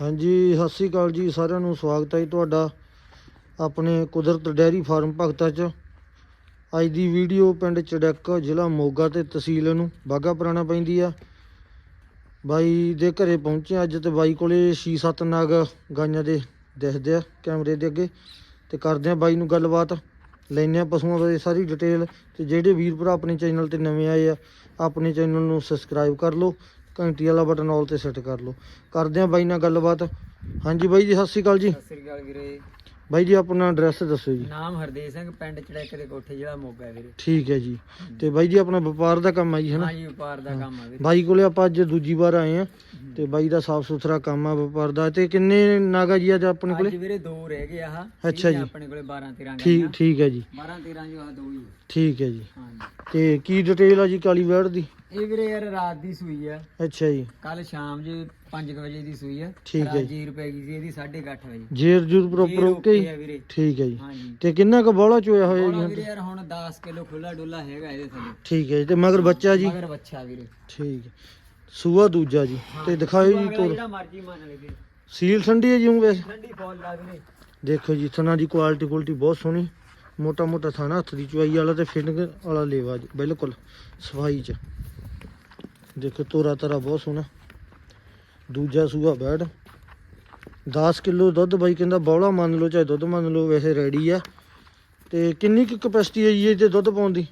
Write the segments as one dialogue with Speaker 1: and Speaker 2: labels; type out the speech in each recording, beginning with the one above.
Speaker 1: ਹਾਂਜੀ, ਸਤਿ ਸ੍ਰੀ ਅਕਾਲ ਜੀ, ਸਾਰਿਆਂ ਨੂੰ ਸਵਾਗਤ ਹੈ ਜੀ ਤੁਹਾਡਾ ਆਪਣੇ ਕੁਦਰਤ ਡੈਰੀ ਫਾਰਮ ਭਗਤਾ ਚ। ਅੱਜ ਦੀ ਵੀਡੀਓ ਪਿੰਡ ਚੜੈਕ ਜ਼ਿਲ੍ਹਾ ਮੋਗਾ ਤੇ ਤਹਿਸੀਲ ਨੂੰ ਬਾਗਾ ਪੁਰਾਣਾ ਪੈਂਦੀ ਆ। ਬਾਈ ਦੇ ਘਰੇ ਪਹੁੰਚੇ ਅੱਜ ਤੇ ਬਾਈ ਕੋਲੇ 6-7 ਨਾਗ ਗਾਈਆਂ ਦੇ ਦਿਖਦੇ ਆ ਕੈਮਰੇ ਦੇ ਅੱਗੇ। ਤੇ ਕਰਦੇ ਆ ਬਾਈ ਨੂੰ ਗੱਲਬਾਤ ਲੈਨੇ ਆ ਪਸ਼ੂਆਂ ਬਾਰੇ ਸਾਰੀ ਡਿਟੇਲ। ਤੇ ਜਿਹੜੇ ਵੀਰ ਭਰਾ ਆਪਣੇ ਚੈਨਲ ਤੇ ਨਵੇਂ ਆਏ ਆ, ਆਪਣੇ ਚੈਨਲ ਨੂੰ ਸਬਸਕ੍ਰਾਈਬ ਕਰ ਲਓ। ਘੰਟੀ ਵਾਲਾ ਬਟਨ ਆਲ ਤੇ ਸੈੱਟ ਕਰ ਲਓ। ਕਰਦੇ ਆ ਬਾਈ ਨਾਲ ਗੱਲਬਾਤ। ਹਾਂਜੀ ਬਾਈ ਜੀ ਸਤਿ ਸ਼੍ਰੀ ਅਕਾਲ ਜੀ।
Speaker 2: ਸਤਿ ਸ੍ਰੀ ਅਕਾਲ ਵੀਰੇ।
Speaker 1: ਬਾਈ ਜੀ ਆਪਣਾ ਐਡਰੈਸ ਦੱਸੋ ਜੀ।
Speaker 2: ਨਾਮ ਹਰਦੇਵ ਸਿੰਘ ਪਿੰਡ ਚੜੈਕ ਦੇ ਕੋਠੇ ਜਿਹੜਾ ਮੋਗਾ ਹੈ ਵੀਰੇ।
Speaker 1: ਠੀਕ ਹੈ ਜੀ। ਤੇ ਬਾਈ ਜੀ ਆਪਣਾ ਵਪਾਰ ਦਾ ਕੰਮ ਆ ਜੀ ਹਨਾ?
Speaker 2: ਹਾਂ ਜੀ ਵਪਾਰ ਦਾ ਕੰਮ ਆ ਵੀਰੇ।
Speaker 1: ਬਾਈ ਕੋਲੇ ਆਪਾਂ ਅੱਜ ਦੂਜੀ ਵਾਰ ਆਏ ਆ ਤੇ ਬਾਈ ਦਾ ਸਾਫ਼ ਸੁਥਰਾ ਕੰਮ ਆ ਵਪਾਰ ਦਾ। ਤੇ ਕਿੰਨੇ ਨਾਗਾ ਜੀ ਅੱਜ ਆਪਣੇ
Speaker 2: ਅੱਜ
Speaker 1: ਕੋਲੇ
Speaker 2: ਵੀਰੇ ਦੋ ਰਹਿ ਗਏ ਆਹ।
Speaker 1: ਅੱਛਾ ਜੀ।
Speaker 2: ਆਪਣੇ ਕੋਲੇ 12 13
Speaker 1: ਠੀਕ ਠੀਕ ਹੈ ਜੀ।
Speaker 2: 12 13 ਜੋ ਆ ਦੋ ਹੀ ਆ।
Speaker 1: ਠੀਕ ਹੈ ਜੀ।
Speaker 2: ਹਾਂ ਜੀ।
Speaker 1: ਤੇ ਕੀ ਡਿਟੇਲ ਆ ਜੀ ਕਾਲੀ ਵੈੜ ਦੀ?
Speaker 2: ਇਹ ਵੀਰੇ ਯਾਰ ਰਾਤ ਦੀ ਸੂਈ ਆ।
Speaker 1: ਅੱਛਾ ਜੀ।
Speaker 2: ਕੱਲ ਸ਼ਾਮ ਜੇ 5 ਵਜੇ ਦੀ ਸੂਈ ਆ।
Speaker 1: ਠੀਕ ਹੈ ਜੀ।
Speaker 2: ਰੁਪਏ ਦੀ ਸੀ ਇਹਦੀ 8:30 ਵਜੇ।
Speaker 1: ਜੇਰ ਜੂਰ ਪ੍ਰੋਪਰ ਓਕੇ ਜੀ? ਠੀਕ ਹੈ ਜੀ।
Speaker 2: ਹਾਂ
Speaker 1: ਤੇ ਕਿੰਨਾ ਕੁ ਬੋਲਾ ਚੋਇਆ ਹੋਇਆ ਜੀ
Speaker 2: ਵੀਰੇ ਯਾਰ ਹੁਣ 10 ਕਿਲੋ ਖੁੱਲਾ ਡੁੱਲਾ ਹੈਗਾ ਇਹਦੇ ਥੱਲੇ।
Speaker 1: ਠੀਕ ਹੈ ਜੀ ਤੇ ਮਗਰ ਬੱਚਾ ਜੀ?
Speaker 2: ਮਗਰ ਬੱਚਾ ਵੀਰੇ।
Speaker 1: ਠੀਕ ਹੈ। ਸੂਆ ਦੂਜਾ ਜੀ। ਤੇ ਦਿਖਾਓ ਜੀ ਤੋਰ।
Speaker 2: ਜਿਹੜਾ ਮਰਜ਼ੀ ਮੰਨ ਲੈ ਵੀਰੇ।
Speaker 1: ਸੀਲ ਠੰਡੀ ਹੈ ਜੀ ਊਂ ਵੈਸੇ?
Speaker 2: ਠੰਡੀ ਫੋਲ ਲਾ ਵੀਰੇ।
Speaker 1: ਦੇਖੋ ਜੀ ਥਣਾ ਦੀ ਕੁਆਲਿਟੀ ਕੁਆਲਿਟੀ ਬਹੁਤ ਸੋਹਣੀ। ਮੋਟਾ ਮੋਟਾ ਥਾਣਾ ਹੱਥ ਦੀ ਚੁਆਈ ਵਾਲਾ ਤੇ ਫਿਟਿੰਗ ਵਾਲਾ ਲੇਵਾ ਜੀ ਬਿਲਕੁਲ ਸਫ਼ਾਈ ਚ। ਦੇਖੋ ਤੋਰਾ ਤਰਾ ਬਹੁਤ ਸੋਹਣਾ। ਦੂਜਾ ਸੂਆ ਬੈੜ 10 ਕਿਲੋ ਦੁੱਧ ਬਾਈ ਕਹਿੰਦਾ ਬੌਲਾ ਮੰਨ ਲਓ ਚਾਹੇ ਦੁੱਧ ਮੰਨ ਲਓ ਵੈਸੇ ਰੈਡੀ ਆ। ਤੇ ਕਿੰਨੀ ਕੁ ਕਪੈਸਿਟੀ ਹੈ ਜੀ ਇਹ ਤੇ ਦੁੱਧ ਪਾਉਣ ਦੀ?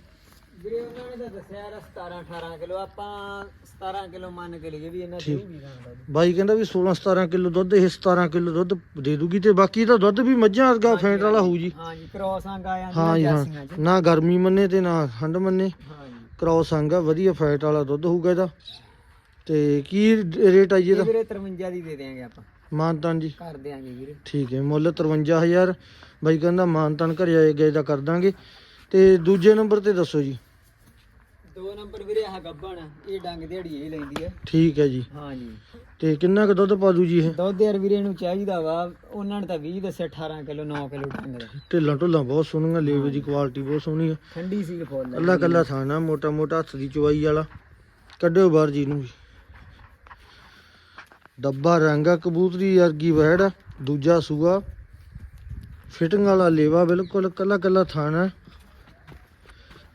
Speaker 2: ਵੀਰੇ ਉਹਨਾਂ ਨੇ ਤਾਂ ਦੱਸਿਆ ਯਾਰ 17 18 ਕਿਲੋ। ਆਪਾਂ 17 ਕਿਲੋ ਮੰਨ ਕੇ ਲਈਏ ਵੀ ਇਹਨਾਂ। ਦੇ ਵੀ ਦਾ।
Speaker 1: ਬਾਈ ਕਹਿੰਦਾ ਵੀ 16 17 ਕਿਲੋ ਦੁੱਧ ਇਹ 17 ਕਿਲੋ ਦੁੱਧ ਦੇ ਦੂਗੀ ਤੇ ਬਾਕੀ ਤਾਂ ਦੁੱਧ ਵੀ ਮੱਝਾਂ ਵਰਗਾ ਫੈਂਟ ਵਾਲਾ ਹੋਊ ਜੀ।
Speaker 2: ਹਾਂ ਜੀ ਕ੍ਰੋਸ ਅੰਗ ਆ ਜਾਂਦੇ
Speaker 1: ਹਾਂ ਜੀ ਹਾਂ। ਨਾ ਗਰਮੀ ਮੰਨੇ ਤੇ ਨਾ ਠੰਡ ਮੰਨੇ। ਕ੍ਰਾਸ ਅੰਗ ਆ ਵਧੀਆ ਫੈਟ ਵਾਲਾ ਦੁੱਧ ਹੋਊਗਾ ਇਹਦਾ। ਤੇ ਕੀ ਰੇਟ ਆ ਜੀ
Speaker 2: ਇਹ
Speaker 1: ਇਹਦਾ
Speaker 2: ਵੀਰੇ 53 ਦੀ ਦੇ ਦੇਾਂਗੇ ਆਪਾਂ।
Speaker 1: ਮਾਨਤਾਨ ਜੀ।
Speaker 2: ਕਰ ਦੇਾਂਗੇ ਵੀਰੇ।
Speaker 1: ਠੀਕ ਹੈ ਮੁੱਲ 53000 ਬਾਈ ਕਹਿੰਦਾ ਮਾਨਤਾਨ ਘਰੇ ਆਏ ਗਏ ਦਾ ਕਰ ਦਾਂਗੇ। ਤੇ ਦੂਜੇ ਨੰਬਰ ਤੇ ਦੱਸੋ ਜੀ।
Speaker 2: ਦੋ ਨੰਬਰ ਵੀਰੇ ਆਹ ਗੱਬਣ ਇਹ ਡੰਗ ਦਿਹਾੜੀ ਇਹ ਲੈਂਦੀ ਹੈ
Speaker 1: ਠੀਕ ਹੈ ਜੀ।
Speaker 2: ਹਾਂ ਜੀ।
Speaker 1: ਤੇ ਕਿੰਨਾ ਕੁ ਦੁੱਧ ਪਾ ਦੂ ਜੀ ਇਹ?
Speaker 2: ਦੁੱਧ ਯਾਰ ਵੀਰੇ ਨੂੰ ਚਾਹੀਦਾ ਵਾ ਉਹਨਾਂ ਨੇ ਤਾਂ 20 ਦੱਸਿਆ 18 ਕਿਲੋ 9 ਕਿਲੋ ਡੰਗ ਦਾ।
Speaker 1: ਢਿੱਲਾਂ ਢੁੱਲਾਂ ਬਹੁਤ ਸੋਹਣੀਆਂ ਲੇਵੇ ਦੀ ਕੁਆਲਿਟੀ ਬਹੁਤ ਸੋਹਣੀ ਆ।
Speaker 2: ਠੰਡੀ ਸੀ ਫੁੱਲ।
Speaker 1: ਅੱਲਾ ਕੱਲਾ ਥਾਣਾ ਮੋਟਾ ਮੋਟਾ ਹੱਥ ਦੀ ਚਵਾਈ ਵਾਲਾ। ਕੱਢਿਓ ਬਾਹਰ ਜੀ ਨੂੰ ਡੱਬਾ ਰੰਗਾ ਕਬੂਤਰੀ ਵਰਗੀ ਵਹਿੜ ਦੂਜਾ ਸੂਆ। ਫਿਟਿੰਗ ਵਾਲਾ ਲੇਵਾ ਬਿਲਕੁਲ ਕੱਲਾ ਕੱਲਾ ਥਾਣਾ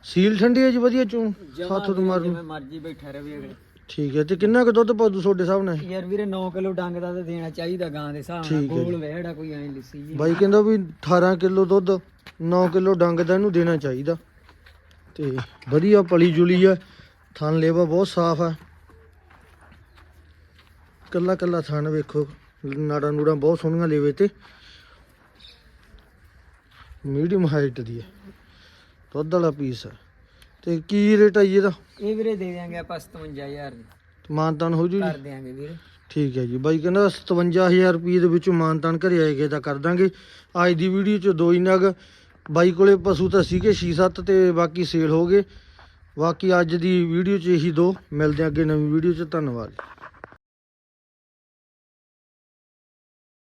Speaker 1: ਸੀਲ ਠੰਡੀ ਹੈ ਜੀ ਵਧੀਆ ਚੋਂ ਹੱਥ ਤੋਂ ਮਾਰਨ
Speaker 2: ਜਿਵੇਂ ਮਰਜ਼ੀ ਬੈਠਾ ਰਵੇ ਅਗਲੇ
Speaker 1: ਠੀਕ ਹੈ ਤੇ ਕਿੰਨਾ ਕੁ ਦੁੱਧ ਪਾ ਦੂ ਤੁਹਾਡੇ ਇਹ?
Speaker 2: ਯਾਰ ਵੀਰੇ 9 ਕਿਲੋ ਡੰਗ ਦਾ ਤਾਂ ਦੇਣਾ ਚਾਹੀਦਾ ਗਾਂ ਦੇ ਹਿਸਾਬ ਨਾਲ
Speaker 1: ਹੈ
Speaker 2: ਗੋਲ ਵਹਿੜਾ ਕੋਈ ਐਂ ਲਿੱਸੀ ਜੀ
Speaker 1: ਬਾਈ ਕਹਿੰਦਾ ਵੀ 18 ਕਿਲੋ ਦੁੱਧ 9 ਕਿਲੋ ਡੰਗ ਦਾ ਇਹਨੂੰ ਦੇਣਾ ਚਾਹੀਦਾ। ਤੇ ਵਧੀਆ ਪਲੀ ਜੁਲੀ ਆ ਥਣ ਲੇਵਾ ਬਹੁਤ ਸਾਫ਼ ਆ। ਕੱਲਾ ਕੱਲਾ ਥਣ ਵੇਖੋ ਨਾੜਾ ਨੂੜਾ ਬਹੁਤ ਸੋਹਣੀਆਂ ਲੇਵੇ ਤੇ। ਮੀਡੀਅਮ ਹਾਈਟ ਦੀ ਹੈ। ਦੁੱਧ ਵਾਲਾ ਪੀਸ ਤੇ ਕੀ ਰੇਟ ਆ ਜੀ ਇਹਦਾ?
Speaker 2: ਇਹ ਵੀਰੇ ਦੇ ਦਿਆਂਗੇ ਆਪਾਂ 57000 ਦੀ
Speaker 1: ਮਾਨਤਾਨ ਹੋ ਜੂ ਜੀ
Speaker 2: ਕਰ ਦਿਆਂਗੇ ਵੀਰੇ।
Speaker 1: ਠੀਕ ਹੈ ਜੀ। ਬਾਈ ਕਹਿੰਦਾ 57000 ਰੁਪਏ ਦੇ ਵਿੱਚੋਂ ਮਾਨਤਾਨ ਘਰੇ ਆਏਗੇ ਤਾਂ ਕਰ ਦਾਂਗੇ। ਅੱਜ ਦੀ ਵੀਡੀਓ 'ਚ ਦੋ ਹੀ ਨਗ। ਬਾਈ ਕੋਲੇ ਪਸ਼ੂ ਤਾਂ ਸੀਗੇ 6-7 ਤੇ ਬਾਕੀ ਸੇਲ ਹੋ ਗਏ। ਬਾਕੀ ਅੱਜ ਦੀ ਵੀਡੀਓ 'ਚ ਇਹੀ ਦੋ। ਮਿਲਦੇ ਅੱਗੇ ਨਵੀਂ ਵੀਡੀਓ 'ਚ। ਧੰਨਵਾਦ